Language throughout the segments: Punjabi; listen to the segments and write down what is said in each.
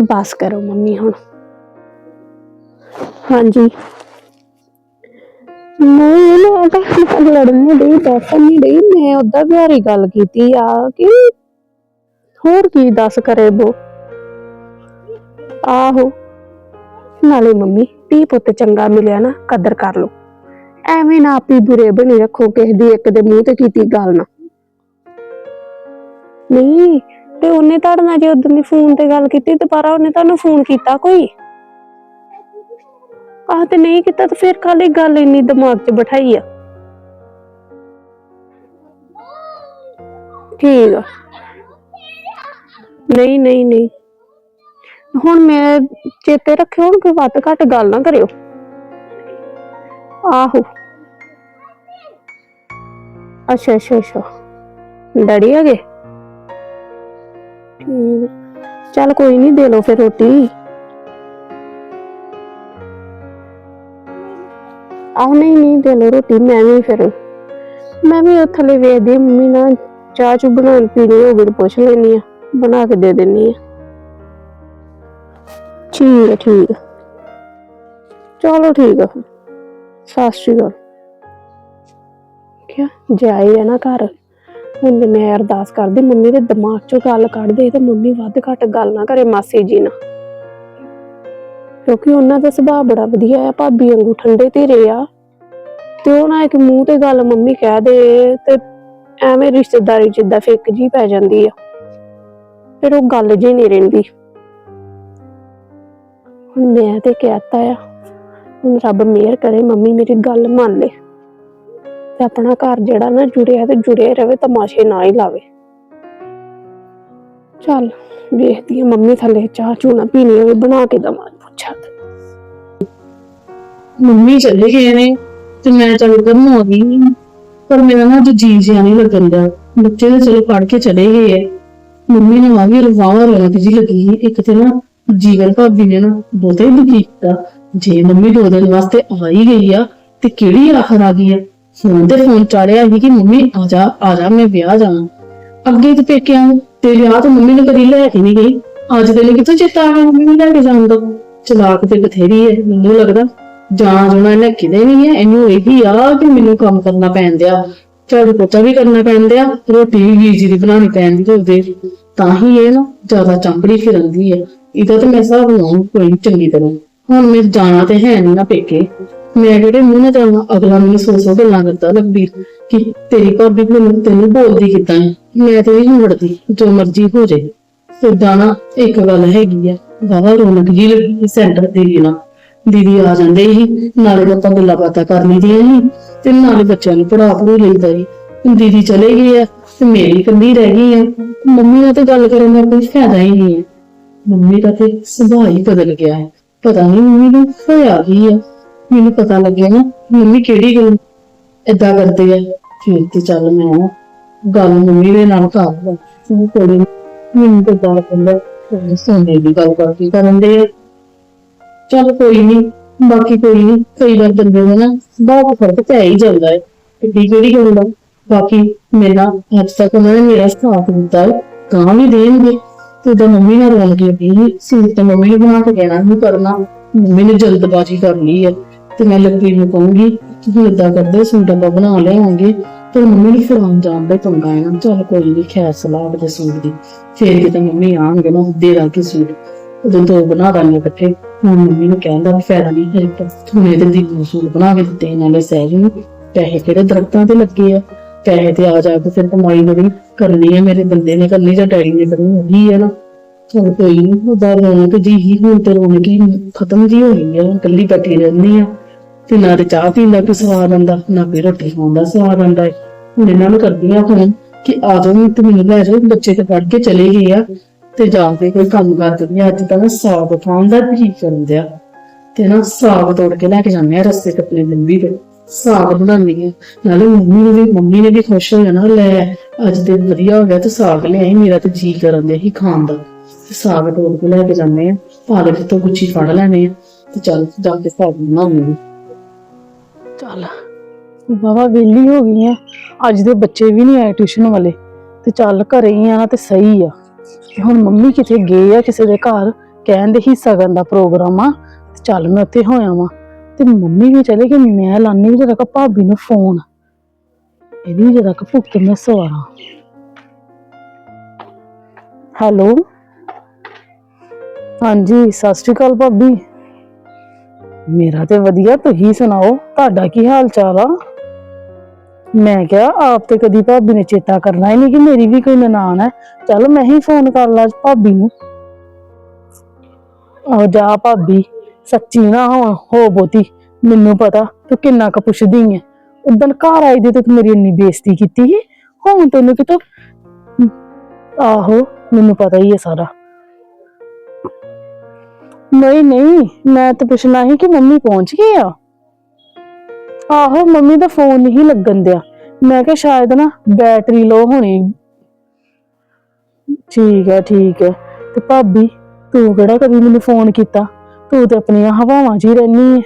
ਬਸ ਕਰੋ ਮੰਮੀ ਹੁਣ। ਹਾਂਜੀ। ਨਹੀਂ ਮੈਂ ਤਾਂ ਲੜਨ ਨਹੀਂ ਡਈ ਬੈਠਣ ਨਹੀਂ ਡਈ ਮੈਂ ਉਦਾਂ ਪਿਆਰੀ ਗੱਲ ਕੀਤੀ ਆ ਕਿ ਹੋਰ ਕੀ ਦੱਸ ਕਰੇ ਬੋ। ਆਹੋ। ਨਾਲੇ ਮੰਮੀ, ਧੀ ਪੁੱਤ ਚੰਗਾ ਮਿਲਿਆ ਨਾ, ਕਦਰ ਕਰ ਲੋ ਐਵੇਂ ਨਾ ਆਪੀ ਬੁਰੇ ਬਣੀ ਰੱਖੋ, ਕਿਸੇ ਦੀ ਇੱਕ ਦੇ ਮੂੰਹ ਤੇ ਕੀਤੀ ਗੱਲ ਨਾ। ਨਹੀਂ ਤੇ ਉਹਨੇ ਤੁਹਾਡੇ ਨਾਲ ਜੇ ਉਦੋਂ ਦੀ ਫੋਨ ਤੇ ਗੱਲ ਕੀਤੀ, ਦੁਬਾਰਾ ਉਹਨੇ ਤੁਹਾਨੂੰ ਫੋਨ ਕੀਤਾ ਕੋਈ? ਆਹ ਤੇ ਨਹੀਂ ਕੀਤਾ ਤਾਂ ਫਿਰ ਖਾਲੀ ਗੱਲ ਇੰਨੀ ਦਿਮਾਗ 'ਚ ਬਿਠਾਈ ਆ। ਠੀਕ ਆ। ਨਹੀਂ ਨਹੀਂ ਨਹੀਂ। ਹੁਣ ਮੈਂ ਚੇਤੇ ਰੱਖਿਓ, ਹੁਣ ਕੋਈ ਵੱਧ ਘੱਟ ਗੱਲ ਨਾ ਕਰਿਓ। ਆਹੋ। ਅੱਛਾ ਅੱਛਾ ਅੱਛਾ। ਡੈਡੀ ਹੈਗੇ? ਠੀਕ। ਚੱਲ ਕੋਈ ਨਹੀਂ ਦੇ ਲਓ ਫਿਰ ਰੋਟੀ। ਆਹ ਨਹੀਂ ਨਹੀਂ ਦੇ ਲਓ ਰੋਟੀ ਮੈਂ ਵੀ ਫਿਰ ਮੈਂ ਵੀ ਉਹ ਥੱਲੇ ਵੇਖਦੀ ਹਾਂ, ਮੰਮੀ ਨਾਲ ਚਾਹ ਚੂ ਬਣਾਉਣ ਪੀਣੀ ਹੋਵੇ ਤਾਂ ਪੁੱਛ ਲੈਣੀ ਆ ਬਣਾ ਕੇ ਦੇ ਦਿੰਨੀ ਆ। ਠੀਕ ਹੈ ਠੀਕ ਹੈ ਚਲੋ ਠੀਕ ਆ। ਫਿਰ। ਸਤਿ ਸ਼੍ਰੀ ਅਕਾਲ। ਕਿਆ ਜਾਏ ਆ ਨਾ ਘਰ। ਹੁਣ ਤੇ ਮੈਂ ਅਰਦਾਸ ਕਰਦੀ, ਮੰਮੀ ਦੇ ਦਿਮਾਗ ਚੋਂ ਗੱਲ ਕੱਢ ਦੇ ਤੇ ਮੰਮੀ ਵੱਧ ਘੱਟ ਗੱਲ ਨਾ ਕਰੇ ਮਾਸੀ ਜੀ ਨਾਲ। ਕਿਉਂਕਿ ਉਹਨਾਂ ਦਾ ਸੁਭਾਅ ਬੜਾ ਵਧੀਆ ਆ, ਭਾਬੀ ਵਾਂਗੂ ਠੰਡੇ ਧੀਰੇ ਆ। ਤੇ ਉਹ ਨਾ ਇੱਕ ਮੂੰਹ ਤੇ ਗੱਲ ਮੰਮੀ ਕਹਿ ਦੇ ਤੇ ਐਵੇਂ ਰਿਸ਼ਤੇਦਾਰੀ ਜਿੱਦਾਂ ਫਿੱਕ ਜੀ ਪੈ ਜਾਂਦੀ ਆ। ਫਿਰ ਉਹ ਗੱਲ ਜੀ ਨਹੀਂ ਰਹਿੰਦੀ। ਹੁਣ ਮੈਂ ਤੇ ਕਹਿਤਾ ਆ, ਹੁਣ ਰੱਬ ਮਿਹਰ ਕਰੇ, ਮੰਮੀ ਮੇਰੀ ਗੱਲ ਮੰਨ ਲੇ। ਤੇ ਆਪਣਾ ਘਰ ਜਿਹੜਾ ਨਾ ਜੁੜਿਆ ਤੇ ਜੁੜਿਆ ਰਵੇ ਤਮਾਸ਼ੇ ਨਾ ਹੀ ਲਾਵੇ। ਚੱਲ, ਵੇਖਦੀ ਆ ਮੰਮੀ ਥੱਲੇ ਚਾਹ ਚੂਹ ਪੀਣੀ ਹੋਵੇ, ਬਣਾ ਕੇ ਦਵਾਂ ਪੁੱਛਾਂ ਮੰਮੀ ਚਲੇ ਗਏ ਨੇ, ਤੇ ਮੈਂ ਚੱਲ ਉਧਰ ਆ ਗਈ ਪਰ ਮੇਰਾ ਨਾ ਅੱਜ ਜੀ ਜਿਹਾ ਨਹੀਂ ਲੱਗਣ ਦਾ ਬੱਚੇ ਤਾਂ ਚਲੋ ਪੜ ਕੇ ਚਲੇ ਗਏ ਐ ਮੰਮੀ ਨੇ ਆ ਵੀ ਰਵਾਵਾ ਰੌਣਕ ਜੀ ਲੱਗੀ ਸੀ। ਇੱਕ ਤੇ ਨਾ ਜੀਵਨ ਭਾਬੀ ਨੇ ਨਾ ਬਹੁਤੇ ਦੁਖੀ ਕੀਤਾ ਜੇ ਮੰਮੀ ਦੋ ਦਿਨ ਵਾਸਤੇ ਆ ਹੀ ਗਈ ਆ, ਤੇ ਕਿਹੜੀ ਆਖਰ ਆ ਗਈ ਐ ਫੋਨ ਤੇ ਫੋਨ ਚੜਿਆ ਸੀ ਕਿ ਮੰਮੀ ਆ ਜਾ ਆ ਜਾ, ਮੈਂ ਵਿਆਹ ਜਾਣਾ ਅੱਗੇ ਤੇ ਪੇਕਿਆਂ ਨੂੰ ਤੇ ਵਿਆਹ ਤਾਂ ਮੰਮੀ ਨੇ ਕਦੀ ਲੈ ਕੇ ਨਹੀਂ ਗਈ। ਅੱਜ ਦੇ ਲਈ ਕਿੱਥੋਂ ਚੇਤਾ ਆ ਗਿਆ ਮੰਮੀ ਨੂੰ ਲੈ ਕੇ ਜਾਣ ਦਾ? ਚਲਾਕ ਤੇ ਬਥੇਰੀ ਹੈ ਮੈਨੂੰ ਲੱਗਦਾ। ਜਾਣਾ ਜੁਣਾ ਇਹਨੇ ਕਿਤੇ ਨਹੀਂ ਹੈ ਇਹਨੂੰ ਇਹੀ ਆ ਕਿ ਮੈਨੂੰ ਕੰਮ ਕਰਨਾ ਪੈਂਦਿਆ ਝਾੜੂ ਪੋਚਾ ਵੀ ਕਰਨਾ ਪੈਂਦਿਆ ਰੋਟੀ ਵੀ ਵੀਰ ਜੀ ਦੀ ਬਣਾਉਣੀ ਪੈਂਦੀ ਤੇ ਉਹਦੇ। ਤਾਂ ਹੀ ਇਹ ਨਾ ਜ਼ਿਆਦਾ ਚੰਬੜੀ ਫਿਰਦੀ ਹੈ ਇਹਦਾ ਤੇ ਮੈਂ ਹਿਸਾਬ ਲਾਉਂ ਕੋਈ ਨੀ ਚੰਗੀ ਤਰ੍ਹਾਂ। ਹੁਣ ਮੈਂ ਜਾਣਾ ਤੇ ਹੈ ਨਹੀਂ ਨਾ ਪੇਕੇ। ਮੈਂ ਕਿਹੜੇ ਮੂੰਹ ਨਾਲ ਜਾਣਾ ਅਗਲਾ ਮੈਨੂੰ ਸੌ ਸੌ ਗੱਲਾਂ ਕਰਦਾ ਲੱਗਦੀ ਕਿ ਤੇਰੀ ਭਾਬੀ ਮੈਨੂੰ ਤੈਨੂੰ ਬੋਲਦੀ ਕਿਦਾਂ ਹੈ? ਮੈਂ ਤੇ ਨਹੀਂ ਵੜਦੀ ਜੋ ਮਰਜ਼ੀ ਹੋ ਜਾਏ। ਏਦਾਂ ਨਾ ਇੱਕ ਗੱਲ ਹੈਗੀ ਆ। ਵਾਵਾ ਰੌਣਕ ਜੀ ਲੱਗੀ ਸੈਂਟਰ ਦੀ ਨਾ ਦੀਦੀ ਆ ਜਾਂਦੇ ਸੀ, ਨਾਲੇ ਆਪਾਂ ਗੱਲਾਂ ਬਾਤਾਂ ਕਰ ਲਈਆਂ ਸੀ, ਤੇ ਨਾਲੇ ਬੱਚਿਆਂ ਨੂੰ ਪੜਾ ਪੜੂ ਲਈਦਾ ਸੀ। ਦੀਦੀ ਚਲੇ ਗਈ ਆ, ਤੇ ਮੇਰੀ ਇਕੱਲੀ ਰਹਿ ਗਈ ਆ। ਮੰਮੀ ਨਾਲ ਤੇ ਗੱਲ ਕਰਨ ਦਾ ਕੋਈ ਫਾਇਦਾ ਹੀ ਨਹੀਂ ਹੈ। ਮੰਮੀ ਦਾ ਤੇ ਸੁਭਾਅ ਹੀ ਬਦਲ ਗਿਆ ਹੈ। ਪਤਾ ਨਹੀਂ ਮੰਮੀ ਨੂੰ ਹੋਇਆ ਕੀ ਆ। ਮੈਨੂੰ ਪਤਾ ਲੱਗਿਆ ਨਾ, ਮੰਮੀ ਕਿਹੜੀ ਗੱਲ? ਏਦਾਂ ਕਰਦੇ ਆ, ਫਿਰ ਤੇ ਚੱਲ ਮੈਂ ਗੱਲ ਮੰਮੀ ਦੇ ਨਾਲ ਕਰ ਲਾਂ ਤੂੰ ਕੋਲੇ ਮੈਨੂੰ ਤਾਂ ਗੱਲ ਕਹਿੰਦਾ ਸੋਨੇ ਦੀ ਗੱਲ ਕਰਕੇ ਕਰਨ ਦੇ ਚੱਲ ਕੋਈ ਨਹੀਂ ਬਾਕੀ ਕੋਈ ਨਹੀਂ ਕਈ ਵਾਰ ਬੰਦੇ ਦਾ ਨਾ ਬਹੁਤ ਫ਼ਰਕ ਪੈ ਹੀ ਜਾਂਦਾ ਹੈ। ਕਿੱਡੀ ਕਿਹੜੀ ਗੱਲ ਦਾ ਬਾਕੀ ਮੇਰਾ ਅੱਜ ਤੱਕ ਉਹਨਾਂ ਨੇ ਮੇਰਾ ਸਾਥ ਦਿੱਤਾ ਹੈ, ਤਾਂ ਵੀ ਦੇਣਗੇ। ਤੇ ਤਾਂ ਮੰਮੀ ਨਾਲ ਰੋਣ ਕੇ ਸੀ ਤੇ ਮੰਮੀ ਨੇ ਬਣਾ ਕੇ ਦੇਣਾ ਨਹੀਂ ਕਰਨਾ। ਮੰਮੀ ਨੇ ਜਲਦਬਾਜ਼ੀ ਕਰ ਲਈ ਹੈ ਤੇ ਮੈਂ ਲੱਕੀ ਨੂੰ ਕਹੂੰਗੀ ਕਿ ਤੂੰ ਏਦਾਂ ਕਰਦੇ, ਸੂਟ ਆਪਾਂ ਬਣਾ ਲਿਆਵਾਂਗੇ। ਤੇ ਮੰਮੀ ਨੂੰ ਫੜਾਉਣ ਜਾਣ ਦਾ ਪੰਗਾ ਹੈ ਨਾ, ਚੱਲ ਕੋਈ ਨਹੀਂ ਖੈਰ ਸਲਾਹ ਦੇ ਸੂਟ ਦੀ। ਫੇਰ ਕਿਤੇ ਮੰਮੀ ਆਣਗੇ ਨਾ ਦੇ ਦਾਂਗੇ ਸੂਟ। ਉਦੋਂ ਦੋ ਬਣਾ ਦਾਂਗੇ ਇਕੱਠੇ। ਹੁਣ ਮੰਮੀ ਨੂੰ ਕਹਿੰਦਾ ਵੀ ਫਾਇਦਾ ਨਹੀਂ ਹੈ ਤਾਂ। ਹੁਣੇ ਤੇ ਦੀ ਨੂੰ ਸੂਟ ਬਣਾ ਕੇ ਦਿੱਤੇ ਨਾਲੇ ਸਹਿਜ ਨੂੰ। ਪੈਸੇ ਕਿਹੜੇ ਦਰਖਤਾਂ ਤੇ ਲੱਗੇ ਆ? ਪੈਸੇ ਤੇ ਆ ਜਾ ਕੇ ਫਿਰ ਕਮਾਈ ਨਹੀਂ ਕਰਨੀ ਹੈ ਮੇਰੇ ਬੰਦੇ ਨੇ ਕਰਨੀ ਜਾਂ ਡੈਡੀ ਨੇ ਕਰਨੀ, ਉਹੀ ਹੈ ਨਾ। ਚਲ ਕੋਈ ਨਹੀਂ ਉਹਦਾ ਰੌਣਕ ਜੀ ਹੀ, ਹੁਣ ਤੇ ਰੌਣਕ ਹੀ ਖਤਮ ਜੀ ਹੋ ਗਈ ਹੈ ਇਕੱਲੀ ਬੈਠੀ ਰਹਿੰਦੀ ਆ। ਤੇ ਨਾ ਤੇ ਚਾਹ ਪੀਣ ਦਾ ਕੋਈ ਸਵਾਦ ਆਉਂਦਾ ਨਾ ਕੋਈ ਰੋਟੀ ਖਾਣ ਦਾ ਸਵਾਦ ਆਉਂਦਾ ਹੈ ਹੁਣ ਇਹਨਾਂ ਨੂੰ ਕਰਦੀ ਆ ਫੋਨ ਕਿ ਆ ਜਾਓ ਤੇ ਮੈਨੂੰ ਲੈ ਜਾਓ, ਬੱਚੇ ਤੇ ਪੜ ਕੇ ਚਲੇ ਗਏ ਆ ਤੇ ਜਾ ਕੇ ਕੋਈ ਕੰਮ ਕਰ ਦਿੰਦੀ ਆ। ਅੱਜ ਤਾਂ ਸਾਗ ਖਾਣ ਦਾ ਵੀ ਜੀ ਕਰਨ ਦਿਆ। ਤੇ ਨਾ ਸਾਗ ਤੋੜ ਕੇ ਲੈ ਕੇ ਜਾਂਦੇ ਆ ਰਸਤੇ ਤੇ ਆਪਣੇ ਲੰਬੀ ਤੇ ਸਾਗ ਬਣਾਉਂਦੀ ਆ ਨਾਲੇ ਮੰਮੀ ਨੂੰ ਵੀ, ਮੰਮੀ ਨੇ ਵੀ ਖੁਸ਼ ਹੋ ਜਾਣਾ, ਲੈ ਅੱਜ ਤੇ ਵਧੀਆ ਹੋ ਗਿਆ ਤੇ ਸਾਗ ਲਿਆਈ, ਮੇਰਾ ਤੇ ਜੀ ਕਰਨ ਦੇ ਹੀ ਖਾਣ ਦਾ। ਤੇ ਸਾਗ ਤੋੜ ਕੇ ਲੈ ਕੇ ਜਾਂਦੇ ਆ। ਪਾਲਕ ਤੋਂ ਗੁੱਚੀ ਫੜ ਲੈਣੇ ਆ। ਤੇ ਚੱਲ ਜਾ ਕੇ ਸਾਗ ਬਣਾਉਂਦੇ ਆ ਚੱਲ। ਬਾਬਾ ਵਿਹਲੀ ਹੋ ਗਈ ਆ। ਅੱਜ ਦੇ ਬੱਚੇ ਵੀ ਨਹੀਂ ਆਏ ਟਿਊਸ਼ਨ ਵਾਲੇ। ਤੇ ਚੱਲ ਘਰੇ ਹੀ ਆ ਤੇ ਸਹੀ ਆ। ਕਿ ਹੁਣ ਮੰਮੀ ਕਿਤੇ ਗਏ ਆ ਕਿਸੇ ਦੇ ਘਰ ਕਹਿੰਦੇ ਹੀ ਸਗਨ ਦਾ ਪ੍ਰੋਗਰਾਮ ਆ। ਤੇ ਚੱਲ ਮੈਂ ਉੱਥੇ ਹੋਇਆ ਵਾਂ। ਤੇ ਮੰਮੀ ਵੀ ਚਲੇ ਗਈ ਮੈਂ ਲਾਨੀ ਜਰਾ ਕ ਭਾਬੀ ਨੂੰ ਫੋਨ ਇਹਦੀ ਜਰਾ ਕ ਭੁੱਖ ਮੈਂ ਸਵਾਰਾਂ। ਹੈਲੋ? ਹਾਂਜੀ, ਸਤਿ ਸ਼੍ਰੀ ਅਕਾਲ ਭਾਬੀ। ਮੇਰਾ ਤੇ ਵਧੀਆ ਤੁਸੀਂ ਸੁਣਾਓ ਤੁਹਾਡਾ ਕੀ ਹਾਲ ਚਾਲ ਆ ਮੈਂ ਕਿਹਾ ਆਪ ਤੇ ਕਦੀ ਭਾਬੀ ਨੇ ਚੇਤਾ ਕਰਨਾ ਹੀ ਨਹੀਂ ਕਿ ਮੇਰੀ ਵੀ ਕੋਈ ਨਨਾਣ ਹੈ ਚੱਲ ਮੈਂ ਹੀ ਫੋਨ ਕਰ ਲਾ ਭਾਬੀ ਨੂੰ ਆ ਜਾ ਭਾਬੀ ਸੱਚੀ ਨਾ ਹੋ ਹੋ ਬੋਤੀ ਮੈਨੂੰ ਪਤਾ ਤੂੰ ਕਿੰਨਾ ਕੁ ਪੁੱਛਦੀ ਹੈ ਉਦੋਂ ਘਰ ਆਈ ਦੀ ਤੇ ਤੂੰ ਮੇਰੀ ਇੰਨੀ ਬੇਇੱਜ਼ਤੀ ਕੀਤੀ ਸੀ ਹੁਣ ਤੈਨੂੰ ਕਿਤੋਂ ਆਹੋ ਮੈਨੂੰ ਪਤਾ ਹੀ ਹੈ ਸਾਰਾ ਨਹੀਂ ਨਹੀਂ, ਮੈਂ ਤਾਂ ਪੁੱਛਣਾ ਸੀ ਕਿ ਮੰਮੀ ਪਹੁੰਚ ਗਈ ਆ? ਆਹੋ, ਮੰਮੀ ਦਾ ਫੋਨ ਨਹੀਂ ਲੱਗਣ ਦਿਆ। ਮੈਂ ਕਿਹਾ ਸ਼ਾਇਦ ਨਾ ਬੈਟਰੀ ਲੋ ਹੋਣੀ। ਠੀਕ ਹੈ ਠੀਕ ਹੈ ਤੇ ਭਾਬੀ, ਤੂੰ ਕਿਹੜਾ ਕਦੀ ਮੈਨੂੰ ਫੋਨ ਕੀਤਾ? ਤੂੰ ਤੇ ਆਪਣੀਆਂ ਹਵਾਵਾਂ 'ਚ ਹੀ ਰਹਿਨੀ ਹੈ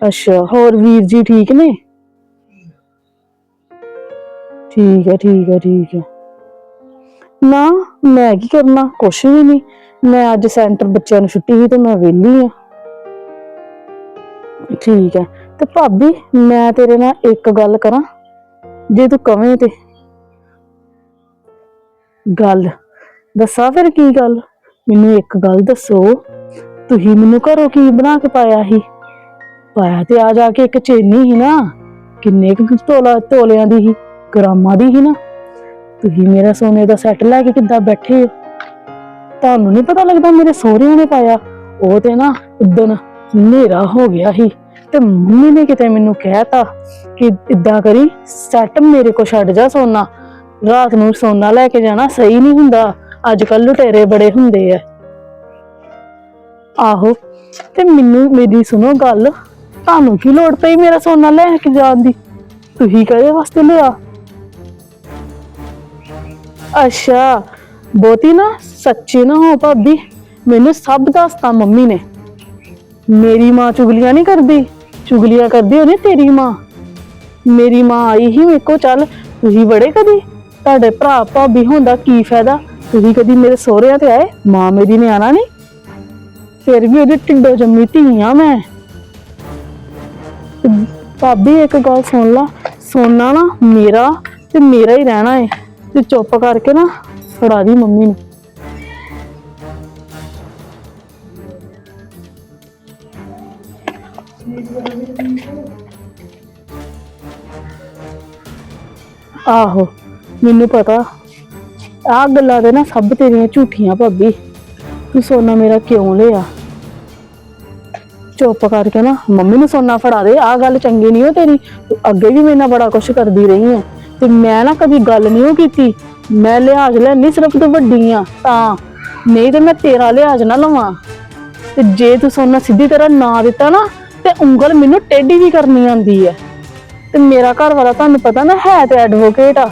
ਅੱਛਾ, ਹੋਰ ਵੀਰ ਜੀ ਠੀਕ ਨੇ? ਠੀਕ ਹੈ ਠੀਕ ਹੈ ਠੀਕ ਹੈ ਨਾ, ਮੈਂ ਕੀ ਕਰਨਾ? ਕੁਛ ਵੀ ਨਹੀਂ। ਮੈਂ ਅੱਜ ਸੈਂਟਰ ਬੱਚਿਆਂ ਨੂੰ ਛੁੱਟੀ ਸੀ ਤੇ ਮੈਂ ਵਿਹਲੀ ਆ। ਠੀਕ ਹੈ। ਤੇ ਭਾਬੀ, ਮੈਂ ਤੇਰੇ ਨਾਲ ਇੱਕ ਗੱਲ ਕਰਾਂ? ਜੇ ਤੂੰ ਕਵੇਂ ਤੇ। ਗੱਲ ਦੱਸਾਂ ਫਿਰ ਕੀ ਗੱਲ? ਮੈਨੂੰ ਇੱਕ ਗੱਲ ਦੱਸੋ। ਤੁਸੀਂ ਮੈਨੂੰ ਘਰੋਂ ਕੀ ਬਣਾ ਕੇ ਪਾਇਆ ਸੀ? ਪਾਇਆ ਤੇ ਆ ਜਾ ਕੇ ਇੱਕ ਚੇਨੀ ਸੀ ਨਾ। ਕਿੰਨੇ ਕੁ ਤੋਲਾ ਤੋਲਿਆਂ ਦੀ ਸੀ, ਗ੍ਰਾਮਾਂ ਦੀ ਸੀ ਨਾ। ਤੁਸੀਂ ਮੇਰਾ ਸੋਨੇ ਦਾ ਸੈੱਟ ਲੈ ਕੇ ਕਿੱਦਾਂ ਬੈਠੇ ਹੋ? ਤੁਹਾਨੂੰ ਨਹੀਂ ਪਤਾ ਲੱਗਦਾ ਮੇਰੇ ਸਹੁਰਿਆਂ ਨੇ ਪਾਇਆ? ਉਹ ਤੇ ਨਾ ਉਦਣ ਹਨੇਰਾ ਹੋ ਗਿਆ ਸੀ ਤੇ ਮੰਮੀ ਨੇ ਕਿਤੇ ਮੈਨੂੰ ਕਹਿਤਾ ਕਿ ਇਦਾਂ ਕਰੀ, ਸੈੱਟ ਮੇਰੇ ਕੋ ਛੱਡ ਜਾ ਸੋਨਾ। ਰਾਤ ਨੂੰ ਸੋਨਾ ਲੈ ਕੇ ਜਾਣਾ ਸਹੀ ਨਹੀਂ ਹੁੰਦਾ। ਅੱਜ ਕੱਲ ਲੁਟੇਰੇ ਬੜੇ ਹੁੰਦੇ ਆ। ਆਹੋ, ਤੇ ਮੈਨੂੰ ਮੇਰੀ ਸੁਣੋ ਗੱਲ। ਤੁਹਾਨੂੰ ਕੀ ਲੋੜ ਪਈ ਮੇਰਾ ਸੋਨਾ ਲੈ ਕੇ ਜਾਣ ਦੀ? ਤੁਸੀਂ ਕਦੇ ਵਾਸਤੇ ਲਿਆ? ਅੱਛਾ, ਬਹੁਤੀ ਨਾ, ਸੱਚੀ ਨਾ ਹੋ ਭਾਬੀ। ਮੈਨੂੰ ਸਭ ਦੱਸਤਾ ਮੰਮੀ ਨੇ। ਮੇਰੀ ਮਾਂ ਚੁਗਲੀਆਂ ਨਹੀਂ ਕਰਦੀ। ਚੁਗਲੀਆਂ ਕਰਦੀ ਉਹਨੇ ਤੇਰੀ ਮਾਂ। ਮੇਰੀ ਮਾਂ ਆਈ ਹੀ ਮੇਰੇ ਕੋ ਚੱਲ, ਤੁਸੀਂ ਬੜੇ ਕਦੀ? ਤੁਹਾਡੇ ਭਰਾ ਭਾਬੀ ਹੁੰਦਾ ਕੀ ਫਾਇਦਾ? ਤੁਸੀਂ ਕਦੀ ਮੇਰੇ ਸਹੁਰਿਆਂ ਤੇ ਆਏ? ਮਾਂ ਮੇਰੀ ਨੇ ਆਣਾ ਨਹੀਂ? ਫਿਰ ਵੀ ਉਹਦੇ ਢਿੱਡੋਂ ਜੰਮੀ ਧੀ ਆ ਮੈਂ। ਭਾਬੀ, ਇੱਕ ਗੱਲ ਸੁਣ ਲਾ। ਸੋਨਾ ਨਾ ਮੇਰਾ ਤੇ ਮੇਰਾ ਹੀ ਰਹਿਣਾ ਏ। ਤੇ ਚੁੱਪ ਕਰਕੇ ਨਾ ਫੜਾ ਦੀ ਮੰਮੀ ਨੂੰ। ਆਹੋ, ਮੈਨੂੰ ਪਤਾ। ਆਹ ਗੱਲਾਂ ਦੇ ਨਾ ਸਭ ਤੇਰੀਆਂ ਝੂਠੀਆਂ ਭਾਬੀ। ਤੂੰ ਸੋਨਾ ਮੇਰਾ ਕਿਉਂ ਲਿਆ? ਚੁੱਪ ਕਰਕੇ ਨਾ ਮੰਮੀ ਨੂੰ ਸੋਨਾ ਫੜਾ ਦੇ। ਆਹ ਗੱਲ ਚੰਗੀ ਨਹੀਂ ਹੋ ਤੇਰੀ। ਤੂੰ ਅੱਗੇ ਵੀ ਮੇਰੇ ਨਾਲ ਬੜਾ ਕੁਛ ਕਰਦੀ ਰਹੀ ਹੈ ਤੇ ਮੈਂ ਨਾ ਕਦੀ ਗੱਲ ਨਹੀਂ ਉਹ ਕੀਤੀ। ਮੈਂ ਲਿਹਾਜ਼ ਲੈਣੀ ਸਿਰਫ ਤੂੰ ਵੱਡੀ ਆ, ਤਾਂ। ਨਹੀਂ ਤੇ ਮੈਂ ਤੇਰਾ ਲਿਹਾਜ਼ ਨਾ ਲਵਾਂ। ਤੇ ਜੇ ਤੂੰ ਸੋਨਾ ਸਿੱਧੀ ਤਰ੍ਹਾਂ ਨਾ ਦਿੱਤਾ ਨਾ, ਤੇ ਉਂਗਲ ਮੈਨੂੰ ਟੇਢੀ ਵੀ ਕਰਨੀ ਆਉਂਦੀ ਹੈ ਤੇ ਮੇਰਾ ਘਰ ਵਾਲਾ ਤੁਹਾਨੂੰ ਪਤਾ ਨਾ ਹੈ ਤੇ ਐਡਵੋਕੇਟ ਆ।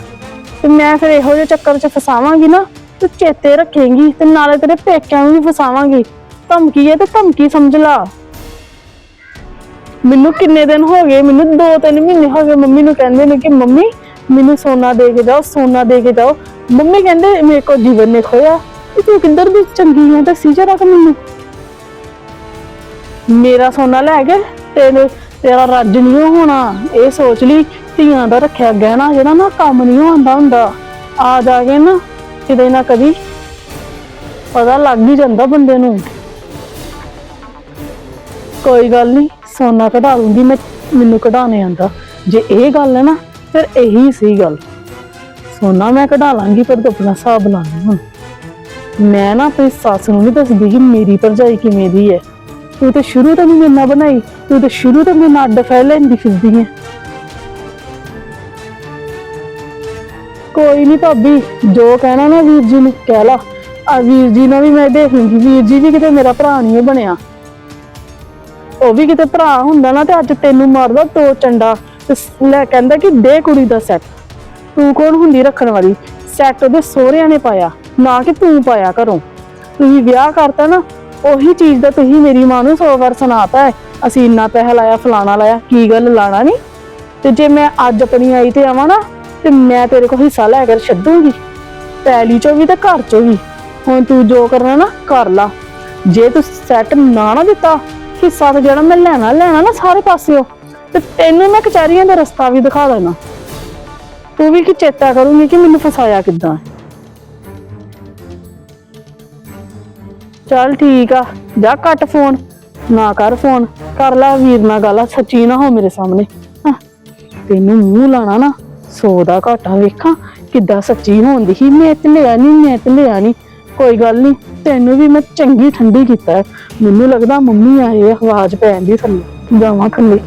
ਤੇ ਮੈਂ ਫਿਰ ਇਹੋ ਜਿਹੇ ਚੱਕਰ 'ਚ ਫਸਾਵਾਂਗੀ ਨਾ, ਤੂੰ ਚੇਤੇ ਰੱਖੇਂਗੀ, ਤੇ ਨਾਲੇ ਤੇਰੇ ਪੇਕਿਆਂ ਨੂੰ ਵੀ ਫਸਾਵਾਂਗੀ। ਧਮਕੀ ਹੈ ਤੇ ਧਮਕੀ ਸਮਝ ਲਾ। ਮੈਨੂੰ ਕਿੰਨੇ ਦਿਨ ਹੋ ਗਏ, ਮੈਨੂੰ 2-3 ਮਹੀਨੇ ਹੋ ਗਏ ਮੰਮੀ ਨੂੰ ਕਹਿੰਦੇ ਨੇ ਕਿ ਮੰਮੀ ਮੈਨੂੰ ਸੋਨਾ ਦੇ ਕੇ ਜਾਓ, ਸੋਨਾ ਦੇ ਕੇ ਜਾਓ। ਮੰਮੀ ਕਹਿੰਦੇ, ਮੇਰੇ ਕੋ ਜੀਵਨ ਨੇ ਖੋਇਆ। ਤੇ ਤੂੰ ਕਿੱਧਰ ਦੀ ਚੰਗੀ ਹੈ ਦੱਸੀ ਜਰਾ ਰੱਖ ਮੈਨੂੰ। ਮੇਰਾ ਸੋਨਾ ਲੈ ਕੇ ਤੇਰੇ, ਤੇਰਾ ਰੱਜ ਨਹੀਂ ਹੋਣਾ। ਇਹ ਸੋਚ ਲਈ, ਧੀਆਂ ਦਾ ਰੱਖਿਆ ਗਹਿਣਾ ਜਿਹੜਾ ਨਾ ਕੰਮ ਨਹੀਂ ਆਉਂਦਾ ਹੁੰਦਾ। ਆ ਜਾ ਕੇ ਨਾ, ਕਿਤੇ ਨਾ ਕਦੀ ਪਤਾ ਲੱਗ ਹੀ ਜਾਂਦਾ ਬੰਦੇ ਨੂੰ। ਕੋਈ ਗੱਲ ਨਹੀਂ, ਸੋਨਾ ਕਢਾ ਲੂੰਗੀ ਮੈਂ, ਮੈਨੂੰ ਕਢਾਣੇ ਆਂਦਾ ਜੇ ਇਹ ਗੱਲ ਹੈ ਨਾ ਫਿਰ ਇਹੀ ਸੀ ਗੱਲ। ਸੋਨਾ ਮੈਂ ਕਢਾ ਲਾਂਗੀ, ਪਰ ਤੂੰ ਆਪਣਾ ਹਿਸਾਬ ਲਾ ਲਈ ਹੁਣ ਮੈਂ ਨਾ ਆਪਣੀ ਸੱਸ ਨੂੰ ਨਹੀਂ ਦੱਸਦੀ ਕਿ ਮੇਰੀ ਭਰਜਾਈ ਕਿਵੇਂ ਦੀ ਹੈ ਤੂੰ ਤੇ ਸ਼ੁਰੂ ਤੋਂ ਨਹੀਂ ਮੇਰੇ ਬਣਾਈ, ਤੂੰ ਤੇ ਸ਼ੁਰੂ ਤੋਂ ਮੇਰੇ ਅੱਡ ਫੈ ਲੈਂਦੀ ਫਿਰਦੀ ਹੈ ਕੋਈ ਨਹੀਂ ਭਾਬੀ, ਜੋ ਕਹਿਣਾ ਨਾ ਵੀਰ ਜੀ ਨੂੰ, ਕਹਿ ਲਾ। ਆ ਵੀਰ ਜੀ ਨਾਲ ਵੀ ਮੈਂ ਦੇਖ ਵੀਰ ਜੀ ਵੀ ਕਿਤੇ ਮੇਰਾ ਭਰਾ ਨਹੀਂ ਬਣਿਆ। ਉਹ ਵੀ ਕਿਤੇ ਭਰਾ ਹੁੰਦਾ ਨਾ ਤੇ ਅੱਜ ਤੈਨੂੰ ਮਾਰਦਾ ਦੋ ਚੰਡਾ। ਤੇ ਲੈ ਕਹਿੰਦਾ ਕਿ ਦੇ ਕੁੜੀ ਦਾ ਸੈੱਟ ਤੂੰ ਕੌਣ ਹੁੰਦੀ ਰੱਖਣ ਵਾਲੀ? ਸੈੱਟ ਉਹਦੇ ਸਹੁਰਿਆਂ ਨੇ ਪਾਇਆ, ਨਾ ਕਿ ਤੂੰ ਪਾਇਆ ਘਰੋਂ। ਤੁਸੀਂ ਵਿਆਹ ਕਰਤਾ ਨਾ, ਉਹੀ ਚੀਜ਼ ਦਾ ਤੁਸੀਂ ਮੇਰੀ ਮਾਂ ਨੂੰ 100 ਵਾਰ ਸੁਣਾਤਾ ਹੈ। ਅਸੀਂ ਇੰਨਾ ਪੈਸਾ ਲਾਇਆ, ਫਲਾਣਾ ਲਾਇਆ, ਕੀ ਗੱਲ ਲਾਣਾ ਨਹੀਂ ਤੇ ਜੇ ਮੈਂ ਅੱਜ ਆਪਣੀ ਆਈ ਤੇ ਆਵਾਂ ਨਾ, ਤੇ ਮੈਂ ਤੇਰੇ ਕੋਲ ਹਿੱਸਾ ਲੈ ਕੇ ਛੱਡੂੰਗੀ। ਪੈਲੀ ਚੋਂ ਵੀ ਤੇ ਘਰ ਚੋਂ ਵੀ। ਹੁਣ ਤੂੰ ਜੋ ਕਰਨਾ ਨਾ, ਕਰ ਲਾ। ਜੇ ਤੂੰ ਸੈੱਟ ਨਾ ਨਾ ਦਿੱਤਾ, ਹਿੱਸਾ ਤੇ ਜਿਹੜਾ ਮੈਂ ਲੈਣਾ ਲੈਣਾ ਨਾ ਸਾਰੇ ਪਾਸਿਓ। ਤੇ ਤੈਨੂੰ ਮੈਂ ਕਚਹਿਰੀਆਂ ਦਾ ਰਸਤਾ ਵੀ ਦਿਖਾ ਦੇਣਾ। ਤੂੰ ਵੀ ਕੀ ਚੇਤਾ ਕਰੂੰਗੀ ਕਿ ਮੈਨੂੰ ਫਸਾਇਆ ਕਿੱਦਾਂ। ਚੱਲ ਠੀਕ ਆ ਜਾ ਕੱਟ ਫੋਨ ਨਾ ਕਰ ਫੋਨ ਕਰ ਲੈ ਵੀਰ ਨਾਲ ਗੱਲ ਸੱਚੀ ਨਾ ਹੋ ਮੇਰੇ ਸਾਹਮਣੇ। ਹਾਂ, ਤੈਨੂੰ ਮੂੰਹ ਲਾਣਾ ਨਾ ਸੌ ਦਾ ਘਾਟਾ ਵੇਖਾਂ ਕਿੱਦਾਂ ਸੱਚੀ ਹੋਣ ਦੀ ਮੈਂ ਤੇ ਲਿਆ ਨਹੀਂ ਮੈਂ ਤੇ ਲਿਆ ਨਹੀਂ ਕੋਈ ਗੱਲ ਨਹੀਂ ਤੈਨੂੰ ਵੀ ਮੈਂ ਚੰਗੀ ਠੰਡੀ ਕੀਤਾ। ਹੈ। ਮੈਨੂੰ ਲੱਗਦਾ ਮੰਮੀ ਆਏ ਆ, ਆਵਾਜ਼ ਪੈਣ ਦੀ ਥੱਲੇ ਜਾਵਾਂ ਥੱਲੇ।